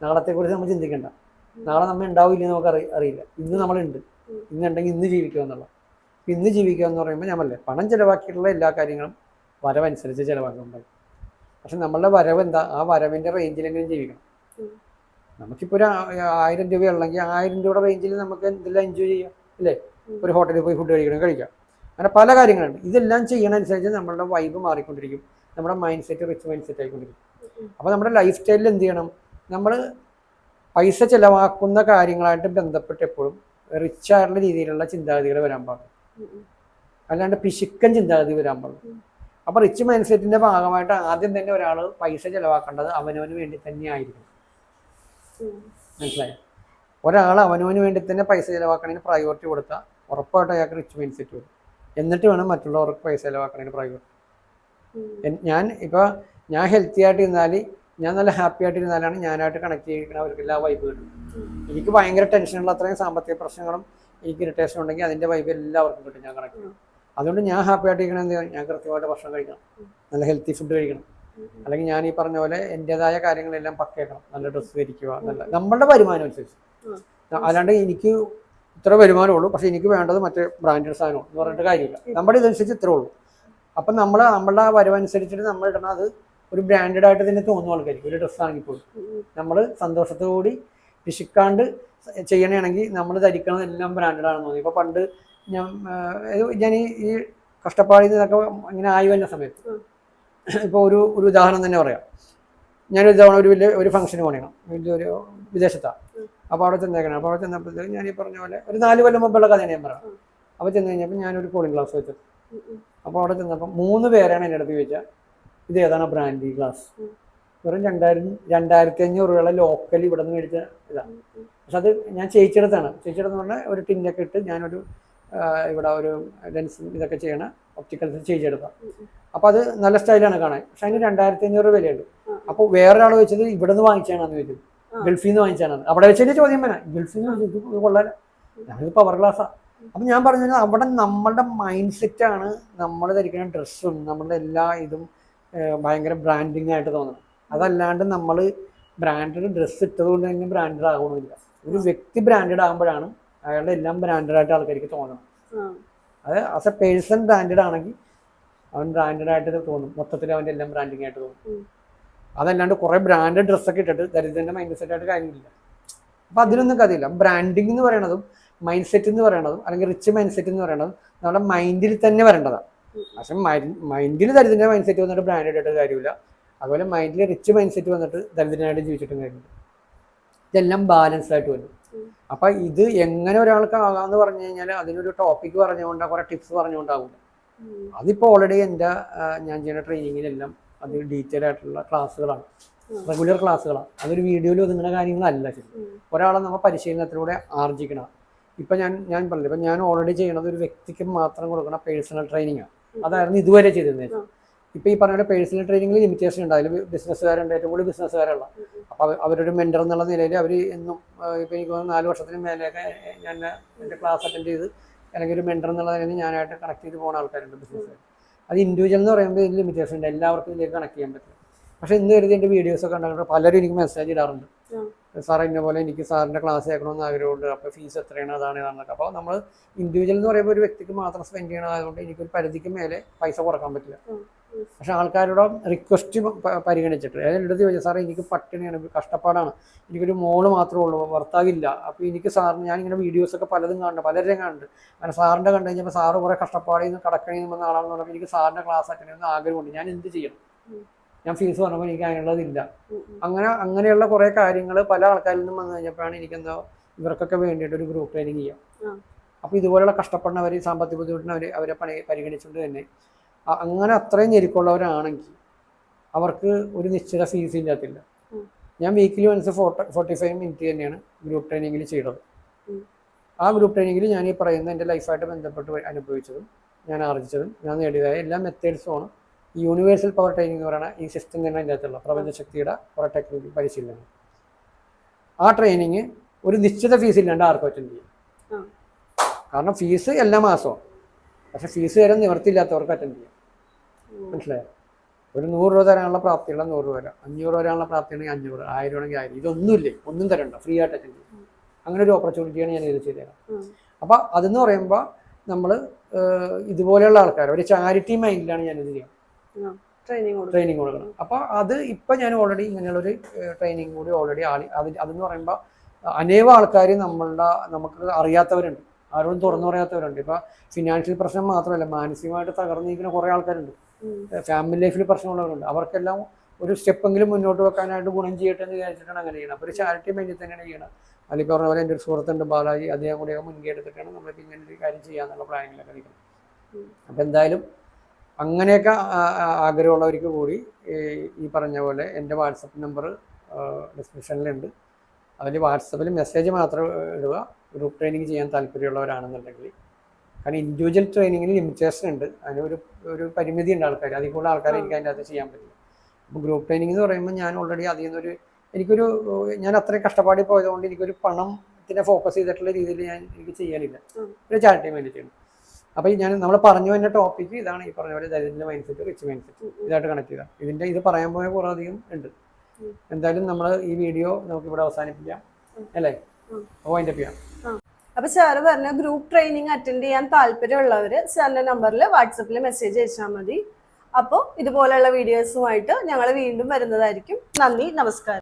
നാളത്തെക്കുറിച്ച് നമ്മൾ ചിന്തിക്കണ്ട. നാളെ നമ്മൾ ഉണ്ടാവില്ല എന്ന് നമുക്ക് അറി അറിയില്ല. ഇന്ന് നമ്മളുണ്ട്. ഇന്നുണ്ടെങ്കിൽ ഇന്ന് ജീവിക്കുക എന്നുള്ള ഇന്ന് ജീവിക്കുക എന്ന് പറയുമ്പോൾ ഞാൻ പറഞ്ഞില്ലേ പണം ചിലവാക്കിയിട്ടുള്ള എല്ലാ കാര്യങ്ങളും വരവനുസരിച്ച് ചിലവാക്കുന്നുണ്ടായി പക്ഷെ നമ്മളുടെ വരവ് എന്താ? ആ വരവിന്റെ റേഞ്ചിലെങ്കിലും ജീവിക്കണം. നമുക്കിപ്പോൾ ഒരു ആയിരം രൂപ ഉള്ളെങ്കിൽ ആയിരം രൂപയുടെ റേഞ്ചിൽ നമുക്ക് എന്തെല്ലാം എൻജോയ് ചെയ്യാം? അല്ലേ? ഒരു ഹോട്ടലിൽ പോയി ഫുഡ് കഴിക്കണം കഴിക്കാം. അങ്ങനെ പല കാര്യങ്ങളുണ്ട്. ഇതെല്ലാം ചെയ്യണനുസരിച്ച് നമ്മളുടെ വൈബ് മാറിക്കൊണ്ടിരിക്കും. നമ്മുടെ mind set rich mind set ആയിക്കൊണ്ടിരിക്കും. അപ്പോൾ നമ്മുടെ ലൈഫ് സ്റ്റൈലിൽ എന്ത് ചെയ്യണം? നമ്മൾ പൈസ ചിലവാക്കുന്ന കാര്യങ്ങളായിട്ട് ബന്ധപ്പെട്ട് എപ്പോഴും റിച്ചായിട്ടുള്ള രീതിയിലുള്ള ചിന്താഗതികൾ വരാൻ പാടില്ല. ഉം. അല്ലാണ്ട് പിശുക്കൻ ചിന്താഗതി വരാൻ പാടില്ല. അപ്പൊ റിച്ച് മൈൻഡ് സെറ്റിന്റെ ഭാഗമായിട്ട് ആദ്യം തന്നെ ഒരാൾ പൈസ ചെലവാക്കേണ്ടത് അവനവന് വേണ്ടി തന്നെ ആയിരിക്കും മനസ്സിലായി? ഒരാൾ അവനവന് വേണ്ടി തന്നെ പൈസ ചെലവാക്കണതിന് പ്രയോറിറ്റി കൊടുത്താൽ ഉറപ്പായിട്ട് അയാൾക്ക് റിച്ച് മൈൻഡ് സെറ്റ് വരും. എന്നിട്ട് വേണം മറ്റുള്ളവർക്ക് പൈസ ചിലവാക്കണതിന് പ്രയോറിറ്റി ഞാൻ ഇപ്പോൾ ഞാൻ ഹെൽത്തി ആയിട്ട് ഇരുന്നാൽ ഞാൻ നല്ല ഹാപ്പി ആയിട്ട് ഇരുന്നാലാണ് ഞാനായിട്ട് കണക്ട് ചെയ്യിക്കണവർക്ക് എല്ലാ വൈബ് കിട്ടും എനിക്ക് ഭയങ്കര ടെൻഷനുള്ള അത്രയും സാമ്പത്തിക പ്രശ്നങ്ങളും എനിക്ക് ഇറിറ്റേഷൻ ഉണ്ടെങ്കിൽ അതിന്റെ വൈബ് എല്ലാവർക്കും കിട്ടും ഞാൻ കണക്ട് ചെയ്യും. അതുകൊണ്ട് ഞാൻ ഹാപ്പി ആയിട്ട് ഇരിക്കണം എന്ത്? ഞാൻ കൃത്യമായിട്ട് ഭക്ഷണം കഴിക്കണം. നല്ല ഹെൽത്തി ഫുഡ് കഴിക്കണം. അല്ലെങ്കിൽ ഞാൻ ഈ പറഞ്ഞ പോലെ എന്റെതായ കാര്യങ്ങളെല്ലാം പക്കേക്കണം നല്ല ഡ്രസ്സ് ധരിക്കുക നല്ല നമ്മളുടെ വരുമാനം അനുസരിച്ച്. അല്ലാണ്ട് എനിക്ക് ഇത്ര വരുമാനം ഉള്ളൂ പക്ഷെ എനിക്ക് വേണ്ടത് മറ്റേ ബ്രാൻഡഡ് സാധനം എന്ന് പറഞ്ഞിട്ട് കാര്യമില്ല. നമ്മുടെ ഇതനുസരിച്ച് ഇത്രേ ഉള്ളൂ. അപ്പം നമ്മൾ നമ്മളുടെ ആ വരവനുസരിച്ചിട്ട് നമ്മൾ ഇടണം അത് ഒരു ബ്രാൻഡഡ് ആയിട്ട് തന്നെ തോന്നും ആൾക്കാർക്ക് ഒരു ഡ്രസ്സ് ആണെങ്കിൽ പോലും. നമ്മൾ സന്തോഷത്തോടുകൂടി പിശിക്കാണ്ട് ചെയ്യണമെങ്കിൽ നമ്മൾ ധരിക്കുന്നത് എല്ലാം ബ്രാൻഡഡ് ആണെന്ന് തോന്നി. ഇപ്പോൾ പണ്ട് ഞാൻ ഞാൻ ഈ കഷ്ടപ്പാടിൽ നിന്നൊക്കെ ഇങ്ങനെ ആയി വരുന്ന സമയത്ത്. ഇപ്പോൾ ഒരു ഒരു ഉദാഹരണം തന്നെ പറയാം. ഞാനൊരു തവണ ഒരു വലിയ ഒരു ഫംഗ്ഷന് പോകണം വലിയൊരു വിദേശത്താണ് അപ്പോൾ അവിടെ ചെന്നേക്കണം. അപ്പോൾ അവിടെ ചെന്നപ്പോഴത്തേക്ക് ഞാൻ ഈ പറഞ്ഞ പോലെ ഒരു നാല് കൊല്ലം മുമ്പുള്ള കഥയാണ് ഞാൻ പറയാം അപ്പോൾ ചെന്ന് കഴിഞ്ഞപ്പോൾ ഞാനൊരു കൂളിംഗ് ഗ്ലാസ് വെച്ചു. അപ്പോൾ അവിടെ ചെന്നപ്പോൾ മൂന്ന് പേരാണ് എന്റെ അടുത്ത് ചോദിച്ചാൽ ഇത് ഏതാണ് ബ്രാൻഡി ഗ്ലാസ്. വെറും രണ്ടായിരം രണ്ടായിരത്തി അഞ്ഞൂറ് രൂപയുള്ള ലോക്കൽ ഇവിടെ നിന്ന് മേടിച്ച ഇതാണ്. പക്ഷെ അത് ഞാൻ ചേച്ചിയെടുത്താണ് ചേച്ചിയെടുത്ത് പറഞ്ഞാൽ ഒരു ടിന്നൊക്കെ ഇട്ട് ഞാനൊരു ഇവിടെ ഒരു ലെൻസ് ഇതൊക്കെ ചെയ്യണ ഉം. ഉം. അപ്പോൾ അത് നല്ല സ്റ്റൈലാണ് കാണാൻ പക്ഷെ അതിന് രണ്ടായിരത്തി അഞ്ഞൂറ് വിലയുണ്ട്. അപ്പോൾ വേറൊരാൾ വെച്ചത് ഇവിടെ നിന്ന് വാങ്ങിച്ചാണെന്ന് ചോദിച്ചു. ഗൾഫിൽ നിന്ന് വാങ്ങിച്ചാണെന്ന് അവിടെ വെച്ചതിന്റെ ചോദ്യം വേണം ഗൾഫിൽ നിന്ന് കൊള്ളാൻ ഞാനിത് പവർ ഗ്ലാസ്സാണ് അപ്പം ഞാൻ പറഞ്ഞു അവിടെ നമ്മളുടെ മൈൻഡ് സെറ്റാണ് നമ്മൾ ധരിക്കുന്ന ഡ്രസ്സും നമ്മളുടെ എല്ലാ ഇതും ഭയങ്കര ബ്രാൻഡിങ് ആയിട്ട് തോന്നണം അതല്ലാണ്ട് നമ്മൾ ബ്രാൻഡഡ് ഡ്രസ്സ് ഇട്ടത് കൊണ്ട് തന്നെ ബ്രാൻഡഡ് ആകണമെന്നില്ല ഒരു വ്യക്തി ബ്രാൻഡഡ് ആകുമ്പോഴാണ് അയാളുടെ എല്ലാം ബ്രാൻഡഡ് ആയിട്ട് ആൾക്കാർക്ക് തോന്നണം. അത് ആസ് എ പേഴ്സൺ ബ്രാൻഡഡ് ആണെങ്കിൽ അവൻ ബ്രാൻഡഡ് ആയിട്ട് തോന്നും മൊത്തത്തിൽ അവന്റെ എല്ലാം ബ്രാൻഡിങ് ആയിട്ട് തോന്നും. അതല്ലാണ്ട് കുറേ ബ്രാൻഡഡ് ഡ്രസ്സൊക്കെ ഇട്ടിട്ട് ദരിദ്രന്റെ മൈൻഡ് സെറ്റ് ആയിട്ട് കാര്യമില്ല. അപ്പം അതിനൊന്നും കഥയില്ല. ബ്രാൻഡിങ് എന്ന് പറയുന്നതും മൈൻഡ് സെറ്റ് എന്ന് പറയുന്നതും അല്ലെങ്കിൽ റിച്ച് മൈൻഡ് സെറ്റ് എന്ന് പറയുന്നതും നമ്മുടെ മൈൻഡിൽ തന്നെ വരേണ്ടതാണ്. പക്ഷെ മൈൻഡിൽ ദരിദ്രന്റെ മൈൻഡ് സെറ്റ് വന്നിട്ട് ബ്രാൻഡഡ് ആയിട്ട് കാര്യമില്ല. അതുപോലെ മൈൻഡിൽ റിച്ച് മൈൻഡ് സെറ്റ് വന്നിട്ട് ദരിദ്രനായിട്ട് ജീവിച്ചിട്ടും കഴിഞ്ഞു ഇതെല്ലാം ബാലൻസ്ഡ് ആയിട്ട് വരും. അപ്പൊ ഇത് എങ്ങനെ ഒരാൾക്ക് ആകാന്ന് പറഞ്ഞു കഴിഞ്ഞാൽ അതിനൊരു ടോപ്പിക് പറഞ്ഞുകൊണ്ട് കുറെ ടിപ്സ് പറഞ്ഞുകൊണ്ടാവില്ല അതിപ്പോ അതിപ്പോൾ ഓൾറെഡി എന്റെ ഞാൻ ചെയ്യുന്ന ട്രെയിനിങ്ങിലെല്ലാം അത് ഡീറ്റെയിൽ ആയിട്ടുള്ള ക്ലാസ്സുകളാണ് റെഗുലർ ക്ലാസ്സുകളാണ് അതൊരു വീഡിയോയിൽ ഒതുങ്ങുന്ന കാര്യങ്ങളല്ല ശരി. ഒരാളെ നമ്മൾ പരിശീലനത്തിലൂടെ ആർജിക്കണം. ഇപ്പം ഞാൻ ഞാൻ പറഞ്ഞില്ല ഇപ്പൊ ഞാൻ ഓൾറെഡി ചെയ്യണത് ഒരു വ്യക്തിക്ക് മാത്രം കൊടുക്കുന്ന പേഴ്സണൽ ട്രെയിനിങ് ആണ് അതായിരുന്നു ഇതുവരെ ചെയ്തിരുന്നത്. ഉം. ഇപ്പം ഈ പറഞ്ഞ പേഴ്സണൽ ട്രെയിനിങ്ങിൽ ലിമിറ്റേഷൻ ഉണ്ട്. അതിൽ ബിസിനസ്സുകാരുണ്ട് ഏറ്റവും കൂടുതൽ ബിസിനസ്സുകാരുള്ള. അപ്പോൾ അവരൊരു മെന്റർ എന്നുള്ള നിലയിൽ അവർ എന്നും ഇപ്പൊ എനിക്ക് നാല് വർഷത്തിന് മേലെയൊക്കെ ഞാൻ എന്റെ ക്ലാസ് അറ്റൻഡ് ചെയ്ത് അല്ലെങ്കിൽ ഒരു മെന്റർ എന്നുള്ള നിലയിൽ ഞാനായിട്ട് കണക്ട് ചെയ്ത് പോകുന്ന ആൾക്കാരുണ്ട് ബിസിനസ്സുകാർ അത് ഇൻഡിവിജ്വൽ എന്ന് പറയുമ്പോൾ ഇതിൽ ലിമിറ്റേഷൻ ഉണ്ട്. എല്ലാവർക്കും ഇതിലേക്ക് കണക്ട് ചെയ്യാൻ പറ്റും. പക്ഷെ ഇന്ന് കരുതി എന്റെ വീഡിയോസൊക്കെ ഉണ്ടാകുമ്പോൾ പലരും എനിക്ക് മെസ്സേജ് ഇടാറുണ്ട്. സാർ ഇന്ന പോലെ എനിക്ക് സാറിന്റെ ക്ലാസ് കേൾക്കണമെന്ന് ആഗ്രഹമുണ്ട്. അപ്പോൾ ഫീസ് എത്രയാണ് അതാണ് ഇതാണെന്നൊക്കെ അപ്പോൾ നമ്മൾ ഇൻഡിവിജ്വൽ എന്ന് പറയുമ്പോൾ ഒരു വ്യക്തിക്ക് മാത്രം സ്പെൻഡ് ചെയ്യണതായതുകൊണ്ട് എനിക്കൊരു പരിധിക്ക് മേലെ പൈസ കുറയ്ക്കാൻ പറ്റില്ല. പക്ഷെ ആൾക്കാരുടെ റിക്വസ്റ്റ് പരിഗണിച്ചിട്ട്. അതായത് എടുത്ത് ചോദിച്ചാൽ സാറേ എനിക്ക് പട്ടിണിയാണ് കഷ്ടപ്പാടാണ്. എനിക്കൊരു മോൾ മാത്രമേ ഉള്ളൂ ഭർത്താവില്ല. അപ്പോൾ എനിക്ക് സാറിന് ഞാനിങ്ങനെ വീഡിയോസൊക്കെ പലതും കാണുന്നുണ്ട് പലരുടെയും കാണുന്നുണ്ട് അങ്ങനെ സാറിന്റെ കണ്ടു കഴിഞ്ഞപ്പോൾ സാറ് കുറേ കഷ്ടപ്പാടിൽ നിന്ന് കടക്കണമെന്ന് നിന്ന് ആളാണെന്ന് പറഞ്ഞപ്പോൾ എനിക്ക് സാറിന്റെ ക്ലാസ് അറ്റൻഡ് ചെയ്യുന്ന ആഗ്രഹമുണ്ട്. ഞാൻ എന്ത് ചെയ്യണം. ഞാൻ ഫീസ് പറഞ്ഞപ്പോൾ എനിക്ക് അതിനുള്ളതില്ല. അങ്ങനെ അങ്ങനെയുള്ള കുറേ കാര്യങ്ങൾ പല ആൾക്കാരിൽ നിന്നും വന്നു കഴിഞ്ഞപ്പോഴാണ് എനിക്കെന്തോ ഇവർക്കൊക്കെ വേണ്ടിയിട്ട് ഒരു ഗ്രൂപ്പ് ട്രെയിനിങ് ചെയ്യാം. അപ്പോൾ ഇതുപോലുള്ള കഷ്ടപ്പെടുന്നവർ സാമ്പത്തിക ബുദ്ധിമുട്ടിനവർ അവരെ പണി പരിഗണിച്ചുകൊണ്ട് തന്നെ അങ്ങനെ അത്രയും ഞെരുക്കുള്ളവരാണെങ്കിൽ അവർക്ക് ഒരു നിശ്ചിത ഫീസ് ഇല്ലാത്തില്ല. ഞാൻ weekly once forty forty five minute തന്നെയാണ് ഗ്രൂപ്പ് ട്രെയിനിങ്ങിൽ ചെയ്തത്. ആ ഗ്രൂപ്പ് ട്രെയിനിങ്ങിൽ ഞാൻ ഈ പറയുന്ന എന്റെ ലൈഫായിട്ട് ബന്ധപ്പെട്ട് അനുഭവിച്ചതും ഞാൻ ആർജിച്ചതും ഞാൻ നേടിയതായ എല്ലാ മെത്തേഡ്സുമാണ് ഈ യൂണിവേഴ്സൽ പവർ ട്രെയിനിങ് എന്ന് പറയുന്ന ഈ സിസ്റ്റം തന്നെ അതിന്റെ അകത്തുള്ള പ്രപഞ്ചശക്തിയുടെ പവർ ടെക്നോളജി പരിശീലനം. ആ ട്രെയിനിങ് ഒരു നിശ്ചിത ഫീസ് ഇല്ലാണ്ട് ആർക്കും അറ്റൻഡ് ചെയ്യും. കാരണം ഫീസ് എല്ലാ മാസവും. പക്ഷെ ഫീസ് തരാൻ നിവർത്തിയില്ലാത്തവർക്ക് അറ്റൻഡ് ചെയ്യാം. മനസ്സിലായോ? ഒരു നൂറ് രൂപ തരാനുള്ള പ്രാപ്തിയുള്ള നൂറ് രൂപ തരാം. അഞ്ഞൂറ് രൂപ തരാനുള്ള പ്രാപ്തിയാണെങ്കിൽ അഞ്ഞൂറ് ആയിരം ആണെങ്കിൽ ആയിരം ഇതൊന്നുമില്ലേ? ഒന്നും തരണ്ട. ഫ്രീ ആയിട്ട് അറ്റൻഡ് ചെയ്യും. അങ്ങനെ ഒരു ഓപ്പർച്യൂണിറ്റിയാണ് ഞാൻ ഇത് ചെയ്തത്. അപ്പോൾ അതെന്ന് പറയുമ്പോൾ നമ്മൾ ഇതുപോലെയുള്ള ആൾക്കാർ ഒരു ചാരിറ്റി മൈൻഡിലാണ് ഞാനിത് ചെയ്യുന്നത്. ട്രെയിനിങ് കൊടുക്കും ട്രെയിനിങ് കൊടുക്കണം. അപ്പോൾ അത് ഇപ്പം ഞാൻ ഓൾറെഡി ഇങ്ങനെയുള്ളൊരു ട്രെയിനിങ് കൂടി ഓൾറെഡി ആളി അത് അതെന്ന് പറയുമ്പോൾ അനേകം ആൾക്കാർ നമ്മളുടെ നമുക്ക് അറിയാത്തവരുണ്ട്. ആരോടും തുറന്നു പറയാത്തവരുണ്ട്. ഇപ്പോൾ ഫിനാൻഷ്യൽ പ്രശ്നം മാത്രമല്ല മാനസികമായിട്ട് തകർന്നിരിക്കുന്ന കുറേ ആൾക്കാരുണ്ട്. ഫാമിലി ലൈഫിൽ പ്രശ്നമുള്ളവരുണ്ട്. അവർക്കെല്ലാം ഒരു സ്റ്റെപ്പെങ്കിലും മുന്നോട്ട് വെക്കാനായിട്ട് ഗുണം ചെയ്യട്ടെ എന്ന് വിചാരിച്ചിട്ടാണ് അങ്ങനെ ചെയ്യണം അപ്പോൾ ഒരു ചാരിറ്റി മെയിൻ തന്നെയാണ് ചെയ്യണം അല്ലെങ്കിൽ പറഞ്ഞ പോലെ എന്റെ ഒരു സുഹൃത്തുണ്ട് ബാലാജി. അദ്ദേഹം കൂടെ മുൻകൈ എടുത്തിട്ടാണ് നമ്മളിപ്പോൾ ഇങ്ങനെ ഒരു കാര്യം ചെയ്യാന്നുള്ള പ്ലാനിങ്ങിലൊക്കെ നിൽക്കുന്നത്. അപ്പോൾ എന്തായാലും അങ്ങനെയൊക്കെ ആഗ്രഹമുള്ളവർക്ക് കൂടി ഈ പറഞ്ഞ പോലെ എന്റെ വാട്സപ്പ് നമ്പർ ഡിസ്ക്രിപ്ഷനിലുണ്ട്. അതിൽ വാട്സപ്പിൽ മെസ്സേജ് മാത്രം ഇടുക. ഗ്രൂപ്പ് ട്രെയിനിങ് ചെയ്യാൻ താല്പര്യമുള്ളവരാണെന്നുണ്ടെങ്കിൽ. കാരണം ഇൻഡിവിജ്വൽ ട്രെയിനിങ്ങിന് ലിമിറ്റേഷൻ ഉണ്ട്. അതിന് ഒരു ഒരു പരിമിതി ഉണ്ട് ആൾക്കാർ അതിൽ കൂടുതൽ ആൾക്കാരെ എനിക്ക് അതിന്റെ അകത്ത് ചെയ്യാൻ പറ്റില്ല. അപ്പോൾ ഗ്രൂപ്പ് ട്രെയിനിങ് എന്ന് പറയുമ്പോൾ ഞാൻ ഓൾറെഡി അതിൽ നിന്നൊരു എനിക്കൊരു ഞാൻ അത്രയും കഷ്ടപ്പാടി പോയതുകൊണ്ട് എനിക്കൊരു പണത്തിനെ ഫോക്കസ് ചെയ്തിട്ടുള്ള രീതിയിൽ ഞാൻ എനിക്ക് ചെയ്യാനില്ല. ഒരു ചാരിറ്റി വേണ്ടി ചെയ്യണം അപ്പോൾ ഞാൻ നമ്മൾ പറഞ്ഞു വന്ന ടോപ്പിക്ക് ഇതാണ് ഈ പറഞ്ഞ പോലെ ദരിദ്ര mind set rich mind set. ഇതായിട്ട് കണക്ട് ചെയ്താൽ ഇതിന്റെ ഇത് പറയാൻ പോയ കുറേ അധികം ഉണ്ട്. എന്തായാലും നമ്മൾ ഈ വീഡിയോ നമുക്ക് ഇവിടെ അവസാനിപ്പിക്കാം. അല്ലേ? വൈൻഡ് അപ്പ് ചെയ്യാം. അപ്പൊ സാറ് പറഞ്ഞ ഗ്രൂപ്പ് ട്രെയിനിങ് അറ്റൻഡ് ചെയ്യാൻ താല്പര്യമുള്ളവര് സാറിന്റെ നമ്പറിൽ വാട്സപ്പിൽ മെസ്സേജ് അയച്ചാൽ മതി. അപ്പോൾ ഇതുപോലെയുള്ള വീഡിയോസുമായിട്ട് ഞങ്ങൾ വീണ്ടും വരുന്നതായിരിക്കും. നന്ദി നമസ്കാരം.